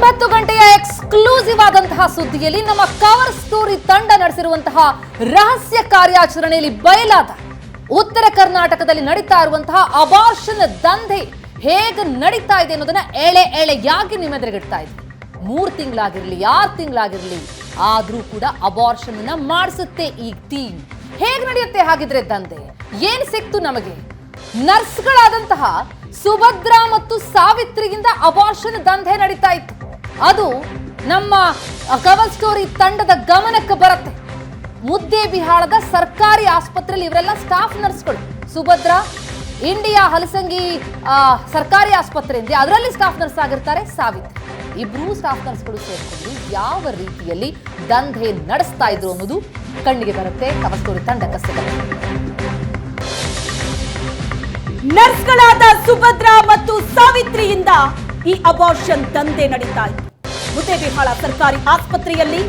ಒಂಬತ್ತು ಗಂಟೆಯ ಎಕ್ಸ್ಕ್ಲೂಸಿವ್ ಆದಂತಹ ಸುದ್ದಿಯಲ್ಲಿ ನಮ್ಮ ಕವರ್ ಸ್ಟೋರಿ ತಂಡ ನಡೆಸಿರುವಂತಹ ರಹಸ್ಯ ಕಾರ್ಯಾಚರಣೆಯಲ್ಲಿ ಬಯಲಾದ ಉತ್ತರ ಕರ್ನಾಟಕದಲ್ಲಿ ನಡೀತಾ ಇರುವಂತಹ ಅಬಾರ್ಷನ್ ದಂಧೆ ಹೇಗೆ ನಡೀತಾ ಇದೆ ಅನ್ನೋದನ್ನ ಎಳೆ ಎಳೆಯಾಗಿ ನಿಮ್ಮೆದುರುಗಿಡ್ತಾ ಇದೆ. ಮೂರು ತಿಂಗಳಾಗಿರಲಿ, ಆರು ತಿಂಗಳಾಗಿರಲಿ ಆದರೂ ಕೂಡ ಅಬಾರ್ಷನ್ ಅನ್ನ ಮಾಡಿಸುತ್ತೆ ಈ ಟೀಮ್ ಹೇಗೆ ನಡೆಯುತ್ತೆ ಹಾಗಿದ್ರೆ ದಂಧೆ? ಏನ್ ಸಿಕ್ತು ನಮಗೆ? ನರ್ಸ್ಗಳಾದಂತಹ ಸುಭದ್ರಾ ಮತ್ತು ಸಾವಿತ್ರಿಯಿಂದ ಅಬಾರ್ಷನ್ ದಂಧೆ ನಡೀತಾ ಇತ್ತು. ಅದು ನಮ್ಮ ಕವರ್ ಸ್ಟೋರಿ ತಂಡದ ಗಮನಕ್ಕೆ ಬರುತ್ತೆ. ಮುದ್ದೆ ಬಿಹಾಳದ ಸರ್ಕಾರಿ ಆಸ್ಪತ್ರೆಯಲ್ಲಿ ಇವರೆಲ್ಲ ಸ್ಟಾಫ್ ನರ್ಸ್ಗಳು ಸುಭದ್ರಾ, ಇಂಡಿಯಾ ಹಲಸಂಗಿ ಸರ್ಕಾರಿ ಆಸ್ಪತ್ರೆಯಿಂದ ಅದರಲ್ಲಿ ಸ್ಟಾಫ್ ನರ್ಸ್ ಆಗಿರ್ತಾರೆ ಸಾವಿತ್ರಿ ಇಬ್ರು ಸ್ಟಾಫ್ ನರ್ಸ್ಗಳು ಸೇರಿಕೊಂಡು ಯಾವ ರೀತಿಯಲ್ಲಿ ದಂಧೆ ನಡೆಸ್ತಾ ಇದ್ರು ಅನ್ನೋದು ಕಣ್ಣಿಗೆ ಬರುತ್ತೆ. ಕವರ್ ಸ್ಟೋರಿ ತಂಡಕ್ಕೆ ನರ್ಸ್ಗಳಾದ ಸುಭದ್ರಾ ಮತ್ತು ಸಾವಿತ್ರಿಯಿಂದ ಈ ಅಬಾರ್ಷನ್ ದಂಧೆ ನಡೀತಾ ಇತ್ತು ಮುದ್ದೇಬಿಹಾಳ ಸರ್ಕಾರಿ ಆಸ್ಪತ್ರೆಯಲ್ಲಿ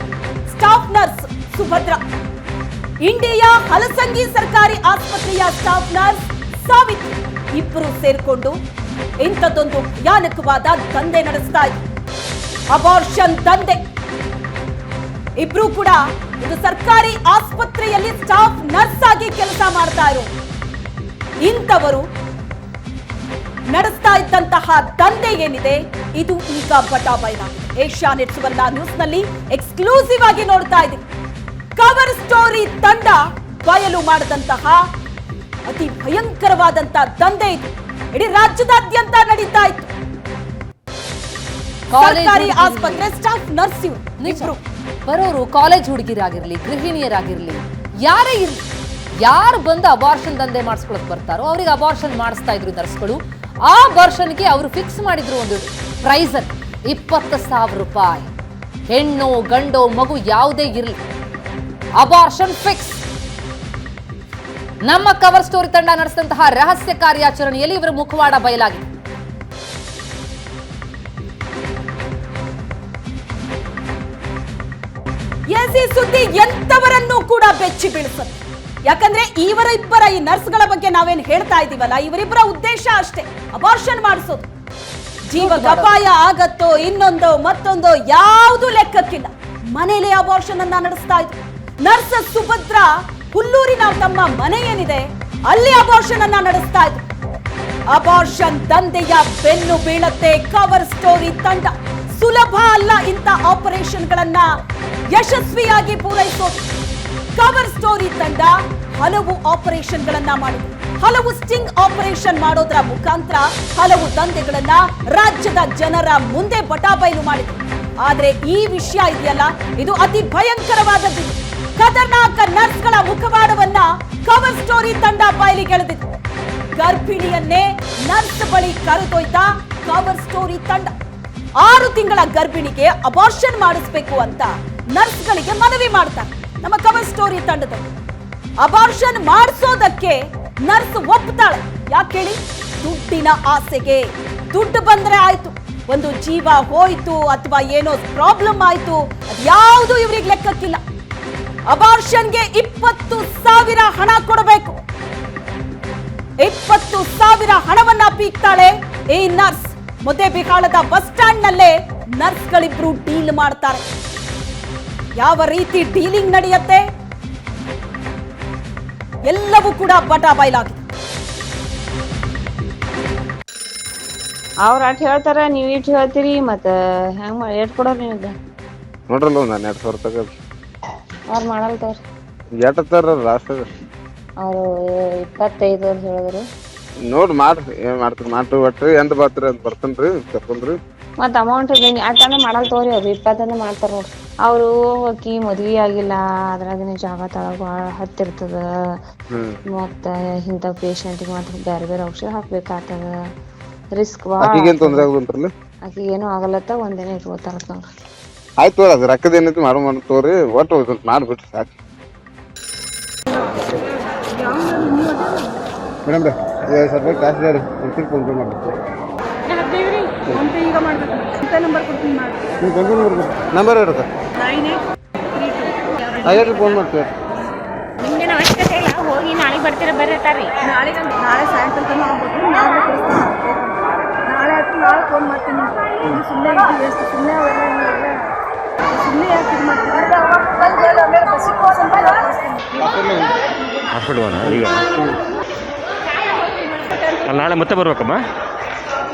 staff nurse Subhadra. India Halasangi ಸರ್ಕಾರಿ ಆಸ್ಪತ್ರೆಯ ಸ್ಟಾಫ್ ನರ್ಸ್ ಸಾವಿತ್ರಿ. ಇಬ್ಬರು ಸೇರಿಕೊಂಡು ಇಂಥದ್ದೊಂದು ಭಯಾನಕವಾದ ದಂಧೆ ನಡೆಸ್ತಾ ಅಬಾರ್ಷನ್ ದಂಧೆ. ಇಬ್ರು ಕೂಡ ಇದು ಸರ್ಕಾರಿ ಆಸ್ಪತ್ರೆಯಲ್ಲಿ ಸ್ಟಾಫ್ ನರ್ಸ್ ಆಗಿ ಕೆಲಸ ಮಾಡ್ತಾ ಇರೋ ಇಂಥವರು ನಡೆಸ್ತಾ ಇದ್ದಂತಹ ದಂಧೆ ಏನಿದೆ? ಇದು ಈಗ ಏಷ್ಯಾ ನೆಟ್ಸ್ ಸುವರ್ಣ ನ್ಯೂಸ್ನಲ್ಲಿ ಎಕ್ಸ್ಕ್ಲೂಸಿವ್ ಆಗಿ ನೋಡ್ತಾ ಇದೆ ಕವರ್ ಸ್ಟೋರಿ ತಂಡ ಬಯಲು ಮಾಡಿದಂತಹ ಅತಿ ಭಯಂಕರವಾದಂತಹ ದಂಧೆ ಇದು. ಇಡೀ ರಾಜ್ಯದಾದ್ಯಂತ ನಡೀತಾ ಇತ್ತು. ಸರ್ಕಾರಿ ಆಸ್ಪತ್ರೆ ಸ್ಟಾಫ್ ನರ್ಸ್ ಇವ್ರು. ಬರೋರು ಕಾಲೇಜ್ ಹುಡುಗಿರಾಗಿರ್ಲಿ ಗೃಹಿಣಿಯರಾಗಿರ್ಲಿ ಯಾರೇ ಇರ್ಲಿ ಯಾರು ಬಂದು ಅಬಾರ್ಷನ್ ದಂಧೆ ಮಾಡಿಸ್ಕೊಳಕ್ ಬರ್ತಾರೋ ಅವ್ರಿಗೆ ಅಬಾರ್ಷನ್ ಮಾಡಿಸ್ತಾ ಇದ್ರು ನರ್ಸ್ಗಳು ಆ ವರ್ಷನ್ಗೆ ಅವರು ಫಿಕ್ಸ್ ಮಾಡಿದ್ರು ಒಂದು ಪ್ರೈಸ್ ಇಪ್ಪತ್ತು ಸಾವಿರ ರೂಪಾಯಿ. ಹೆಣ್ಣು, ಗಂಡು, ಮಗು ಯಾವುದೇ ಇರಲಿ. ಅಬಾರ್ಷನ್ ಫಿಕ್ಸ್ ನಮ್ಮ ಕವರ್ ಸ್ಟೋರಿ ತಂಡ ನಡೆಸಿದಂತಹ ರಹಸ್ಯ ಕಾರ್ಯಾಚರಣೆಯಲ್ಲಿ ಇವರ ಮುಖವಾಡ ಬಯಲಾಗಿದೆ. ಎಸಿ ಸುದ್ದಿ ಎಂತವರನ್ನೂ ಕೂಡ ಬೆಚ್ಚಿ ಬೀಳಿಸುತ್ತೆ ಯಾಕಂದ್ರೆ ಇವರ ಇಬ್ಬರ ಈ ನರ್ಸ್ಗಳ ಬಗ್ಗೆ ನಾವೇನ್ ಹೇಳ್ತಾ ಇದೀವಲ್ಲ ಇವರಿಬ್ಬರ ಉದ್ದೇಶ ಅಷ್ಟೇ. ಅಬಾರ್ಷನ್ ಮಾಡಿಸೋದು. ಜೀವ ಅಪಾಯ ಆಗತ್ತೋ ಇನ್ನೊಂದೋ ಮತ್ತೊಂದೋ ಯಾವುದು ಲೆಕ್ಕಕ್ಕಿಲ್ಲ. ಮನೇಲೆ ಅಬಾರ್ಷನ್ ಅನ್ನ ನಡೆಸ್ತಾ ಇದ್ರು. ನರ್ಸ್ ಸುಭದ್ರ ಹುಲ್ಲೂರಿನ ತಮ್ಮ ಮನೆ ಏನಿದೆ, ಅಲ್ಲಿ ಅಬಾರ್ಷನ್ ಅನ್ನ ನಡೆಸ್ತಾ ಇದ್ರು. ಅಬಾರ್ಷನ್ ದಂಧೆಯ ಬೆನ್ನು ಬೀಳತ್ತೆ ಕವರ್ ಸ್ಟೋರಿ ತಂಡ. ಸುಲಭ ಅಲ್ಲ ಇಂಥ ಆಪರೇಷನ್ಗಳನ್ನ ಯಶಸ್ವಿಯಾಗಿ ಪೂರೈಸೋದು. ಕವರ್ ಸ್ಟೋರಿ ತಂಡ ಹಲವು ಆಪರೇಷನ್ಗಳನ್ನ ಮಾಡಿದೆ. ಹಲವು ಸ್ಟಿಂಗ್ ಆಪರೇಷನ್ ಮಾಡೋದ್ರ ಮುಖಾಂತರ ಹಲವು ದಂಧೆಗಳನ್ನ ರಾಜ್ಯದ ಜನರ ಮುಂದೆ ಬಟಾಬೈಲು ಮಾಡಿದೆ. ಆದ್ರೆ ಈ ವಿಷಯ ಇದೆಯಲ್ಲ, ಇದು ಅತಿ ಭಯಂಕರವಾದದ್ದು. ಖತರ್ನಾಕ ನರ್ಸ್ಗಳ ಮುಖವಾಡವನ್ನ ಕವರ್ ಸ್ಟೋರಿ ತಂಡ ಬಾಯಲಿಗೆಳೆದಿತ್ತು ಗರ್ಭಿಣಿಯನ್ನೇ ನರ್ಸ್ ಬಳಿ ಕರೆದೊಯ್ದ ಕವರ್ ಸ್ಟೋರಿ ತಂಡ. ಆರು ತಿಂಗಳ ಗರ್ಭಿಣಿಗೆ ಅಬಾರ್ಷನ್ ಮಾಡಿಸ್ಬೇಕು ಅಂತ ನರ್ಸ್ಗಳಿಗೆ ಮನವಿ ಮಾಡ್ತಾರೆ. ನಮ್ಮ ಕವರ್ ಸ್ಟೋರಿ ತಂಡದಲ್ಲಿ ಅಬಾರ್ಷನ್ ಮಾಡಿಸೋದಕ್ಕೆ ನರ್ಸ್ ಒಪ್ತಾಳೆ. ಯಾಕೆ ಹೇಳಿ? ದುಡ್ಡಿನ ಆಸೆಗೆ. ದುಡ್ಡು ಬಂದ್ರೆ ಆಯ್ತು. ಒಂದು ಜೀವ ಹೋಯ್ತು ಅಥವಾ ಏನೋ ಪ್ರಾಬ್ಲಮ್ ಆಯ್ತು ಯಾವುದು ಇವ್ರಿಗೆ ಲೆಕ್ಕಕ್ಕಿಲ್ಲ. ಅಬಾರ್ಷನ್ಗೆ ಇಪ್ಪತ್ತು ಸಾವಿರ ಹಣ ಕೊಡಬೇಕು. ಇಪ್ಪತ್ತು ಸಾವಿರ ಹಣವನ್ನ ಪೀಕ್ತಾಳೆ ಈ ನರ್ಸ್ ಮುದ್ದೇಬಿಹಾಳದ ಬಸ್ ಸ್ಟ್ಯಾಂಡ್ ನಲ್ಲೇ ನರ್ಸ್ಗಳಿಬ್ರು ಡೀಲ್ ಮಾಡ್ತಾರೆ. ಯಾವ ರೀತಿ ಡೀಲಿಂಗ್ ನಡೆಯುತ್ತೆ? ಎಲ್ಲವೂ ಕೂಡ ಬಟ ಬಯಲಾಗಿದೆ. ಅವ್ರ ಅಟ್ ಹೇಳ್ತಾರ ನೀವ್ ಇಟ್ ಹೇಳ್ತೀರಿ ಮತ್ತ ಹೆಂಗ್ ಮಾಡಿ ಎಟ್ ಕೊಡೋರ್ ನಿಮ್ಗೆ ನೋಡ್ರಲ್ಲ ಒಂದು ಹನ್ನೆರಡು ಸಾವಿರ ತಗ ಅವ್ರ ಮಾಡಲ್ತಾರ ಎಟ್ ತರ ಲಾಸ್ಟ್ ಅವ್ರು ಇಪ್ಪತ್ತೈದು ಅಂತ ಹೇಳಿದ್ರು. ನೋಡಿ ಮಾಡ್ರಿ ಏನ್ ಮಾಡ್ತೀರಿ ಮಾಡ್ರಿ ಒಟ್ಟು ಎಂತ ಬರ್ತೀರಿ ಅಂತ ಬರ್ತೇನ್ರಿ ಕರ್ಕೊಂಡ್ರಿ ಮತ್ತ ಅಮೌಂಟ್ ಅಟಂದ್ರೆ ಮಾಡಲ್ ತಗೋರಿ ಅವ್ರು ಇಪ್ಪತ್ತನೇ ಮಾಡ್ತಾರ ನೋಡ್ರಿ ಅವ್ರು ಆಕಿ ಮದ್ವಿ ಆಗಿಲ್ಲ ಅದ್ರಾಗಿನ ಜಾಗ ತಳಗ ಭಾಳ ಹತ್ತಿರ್ತದ. ಹ್ಮ್. ಮತ್ತ ಇಂಥ ಪೇಷಂಟಿಗೆ ಮತ್ತೆ ಬೇರೆ ಬೇರೆ ಔಷಧ ಹಾಕ್ಬೇಕಾಗ್ತದ. ರಿಸ್ಕ್ ಭಾಳ ಆಕಿಗೇನ್ ತೊಂದ್ರೆ ಆಗುದಂತ್ರಲ್ಲ? ಆಕಿ ಏನೂ ಆಗಲ್ಲತ್ತ ಒಂದಿನ ಇಟ್ಕೋತಾರ ನೋಡ್ರಿ ಆಯ್ತು ತೋರಿ ಅದು ರೊಕ್ಕದ ಏನೈತಿ ಮಾಡೋ ಮಾಡಿ ತೋರಿ ಒಟ್ಟು ಮಾಡ್ಬಿಟ್ರಿ ಸಾಕು. ಮೇಡಮ್ ರೀ ಸ್ವಲ್ಪ ಕ್ಯಾಶ್ ಇದೆ ರೀ ಇರ್ತೀರಿ ಫೋನ್ ಪೇ ಮಾಡ್ಬೇಕು. ನೀವು ಫೋನ್ ಪೇ ನಂಬರ್ ಕೊಡಿ. ನಂಬರ್ ಇರುತ್ತೆ. ಐದು ಫೋನ್ ಮಾಡ್ತೀವಿ. ನಿಮ್ಗೇನು ಅವಶ್ಯಕತೆ ಇಲ್ಲ ಹೋಗಿ ನಾಳೆ ಬರ್ತೀರ ಬರ್ರಿ ನಾಳೆ ನಾಳೆ ಸಾಯಂಕಾಲ ತನಕ ಆಗ್ಬೇಕು ನಾಳೆ ನಾಳೆ ಆಯ್ತು ಫೋನ್ ಮಾಡ್ತೀನಿ. ಸುಮ್ಮನೆ ಸುಮ್ಮನೆ ಸುಮ್ಮನೆ ಯಾಕೆ ಮಾಡ್ತೀನಿ ಈಗ ನಾಳೆ ಮತ್ತೆ ಬರ್ಬೇಕಮ್ಮ?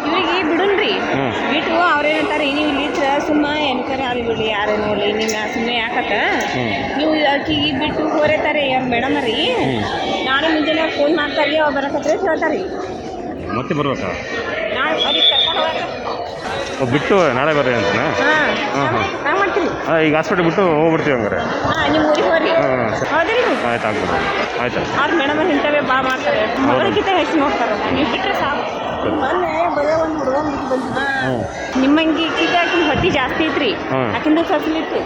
ಇವ್ರಿಗೆ ಬಿಡುನ್ರಿ. ಹ್ಮ್. ಬಿಟ್ಟು ಅವ್ರೇನಂತಾರೆ ನೀವು ಇಲ್ಲಿ ಸುಮ್ಮ ಎನ್ಕರ ಅಲ್ಲಿ ಬಿಡಿ ಯಾರೇ ನೋಡ್ಲಿ ನಿಮ್ಮ ಸುಮ್ಮನೆ ಯಾಕತ್ತ? ನೀವು ಆಕಿಗೆ ಬಿಟ್ಟು ಹೋರೇತಾರೆ ಮೇಡಮ್ ರೀ ನಾಳೆ ಮುಂಜಾನೆ ಫೋನ್ ಮಾಡ್ತಾರ್ರಿ ಅವ್ರು ಬರಕತ್ರೆ ಹೇಳ್ತಾರ್ರಿ ಮತ್ತೆ ಬರ್ಬೇಕಾ ನಾಳೆ ಅವ್ರಿಗೆ ಕರ್ಕೊಂಡು ಹೋಗಾಕ ಓ, ಬಿಟ್ಟು ನಾಳೆ ಬರ್ರಿ ಅಂತನಾ? ಹಾಂ ಹಾಂ ಈಗ ಹಾಸ್ಪಿಟ್ಲ್ ಬಿಟ್ಟು ಹೋಗ್ಬಿಡ್ತೀವಿ ಹಂಗಾರೆ. ಹಾಂ ಸರಿ. ಆಯ್ತು ಆಗ್ಬೋದು ಆಯ್ತು. ಅವ್ರ ಮೇಡಮ್ ಇಂಥವೇ ಬಾ ಮಾಡ್ತಾರೆ. ಮಗಳಿಗಿಂತ ಹೆಚ್ಚು ನೋಡ್ತಾರೆ. ನೀವು ಬಿಟ್ಟರೆ ಸಾಕು. ಮೊನ್ನೆ ಬರೀ ಒಂದು ಹುಡುಗ ಬಂದಿದ್ದ ನಿಮ್ಮಂಗೆ ಈಗ ಆಕಿನ ಹೊಟ್ಟಿ ಜಾಸ್ತಿ ಐತ್ರಿ. ಆಕಿಂದ ಫಸಿಲಿತ್ತು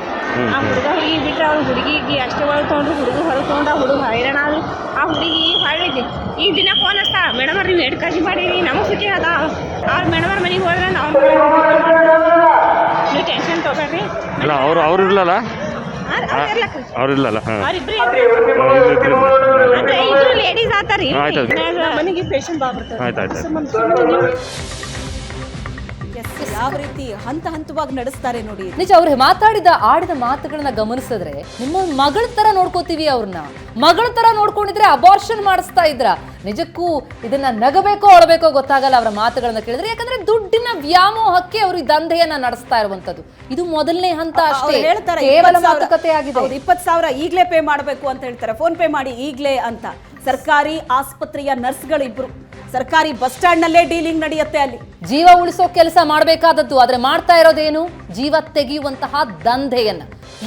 ಆ ಹುಡುಗ ಹುಡುಗಿ ಬಿಟ್ರೆ ಅವ್ರ ಹುಡುಗಿಗೆ ಅಷ್ಟೇ ಒಳಗೆ ತೊಗೊಂಡ್ರು ಹುಡುಗ ಹೊರಗೆ ತೊಗೊಂಡು ಆ ಹುಡುಗ ಹೈರಾಣ ಆದ್ರು ಆ ಹುಡುಗಿ ಹೊಳ್ಳಿದ್ದೆ ಈ ದಿನ ಫೋನ್ ಹಚ್ತಾ ಮೇಡಮ್ ಅವ್ರು ನೀವು ಎಡ್ಕಾಜಿ ಕಾಜಿ ಮಾಡೀರಿ ನಮಗೆ ಸುಖಿ ಅದ ಅವ್ರ ಮೇಡಮ್ ಅವ್ರ ಮನೆಗೆ ಹೋದ್ರೆ ನಾವು ನೀವು ಟೆನ್ಷನ್ ತೊಗೊಳ್ರಿ ಅಲ್ಲ ಅವರು ಅವ್ರು ಇರಲ್ಲ ಅವ್ರು ಇಲ್ಲಲ್ಲ ಹಾಂ. ಲೇಡೀಸ್ ಆತಾರಿ ಆಯ್ತು. ಮನೆಗೆ ಪೇಷಂಟ್ ಬಾ ಆಯ್ತು ಆಯ್ತು ಯಾವ ರೀತಿ ಹಂತ ಹಂತವಾಗಿ ನಡೆಸ್ತಾರೆ ನೋಡಿ. ನಿಜ ಅವ್ರು ಮಾತಾಡಿದ ಆಡಿದ ಮಾತುಗಳನ್ನ ಗಮನಿಸಿದ್ರೆ ನಿಮ್ಮ ಮಗಳ ತರ ನೋಡ್ಕೋತೀವಿ ಅವ್ರನ್ನ. ಮಗಳ ತರ ನೋಡ್ಕೊಂಡಿದ್ರೆ ಅಬಾರ್ಷನ್ ಮಾಡಿಸ್ತಾ ಇದ್ರ. ನಿಜಕ್ಕೂ ಇದನ್ನ ನಗಬೇಕೋ ಅಳಬೇಕೋ ಗೊತ್ತಾಗಲ್ಲ ಅವರ ಮಾತುಗಳನ್ನ ಕೇಳಿದ್ರೆ. ಯಾಕಂದ್ರೆ ದುಡ್ಡಿನ ವ್ಯಾಮೋಹಕ್ಕೆ ಅವರು ಈ ದಂಧೆಯನ್ನ ನಡೆಸ್ತಾ ಇರುವಂತದ್ದು ಇದು ಮೊದಲನೇ ಹಂತ ಅಷ್ಟೇ. ಕೇವಲ ಮಾತುಕತೆ ಆಗಿದೆ. ಇಪ್ಪತ್ತು ಸಾವಿರ ಈಗಲೇ ಪೇ ಮಾಡಬೇಕು ಅಂತ ಹೇಳ್ತಾರೆ. ಫೋನ್ ಪೇ ಮಾಡಿ ಈಗಲೇ ಅಂತ. ಸರ್ಕಾರಿ ಆಸ್ಪತ್ರೆಯ ನರ್ಸ್ಗಳಿಬ್ರು. ಸರ್ಕಾರಿ ಬಸ್ ಸ್ಟ್ಯಾಂಡ್ ನಲ್ಲೇ ಡೀಲಿಂಗ್ ನಡೆಯುತ್ತೆ ಅಲ್ಲಿ. ಜೀವ ಉಳಿಸೋ ಕೆಲಸ ಮಾಡಬೇಕಾದದ್ದು ಆದ್ರೆ ಮಾಡ್ತಾ ಇರೋದೇನು? ಜೀವ ತೆಗೆಯುವಂತಹ ದಂಧೆಯನ್ನ.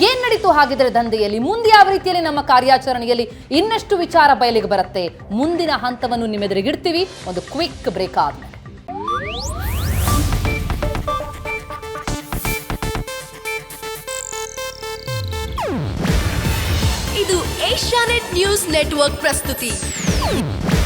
ಏನ್ ನಡೀತು ಹಾಗಿದ್ರೆ ದಂಧೆಯಲ್ಲಿ? ಮುಂದೆ ಯಾವ ರೀತಿಯಲ್ಲಿ ನಮ್ಮ ಕಾರ್ಯಾಚರಣೆಯಲ್ಲಿ ಇನ್ನಷ್ಟು ವಿಚಾರ ಬಯಲಿಗೆ ಬರುತ್ತೆ? ಮುಂದಿನ ಹಂತವನ್ನು ನಿಮ್ಮೆದುರಿಗಿಡ್ತೀವಿ ಒಂದು ಕ್ವಿಕ್ ಬ್ರೇಕ್ ಆದ್ಮೇಲೆ. ಇದು ಏಷ್ಯಾನೆಟ್ ನ್ಯೂಸ್ ನೆಟ್ವರ್ಕ್ ಪ್ರಸ್ತುತಿ.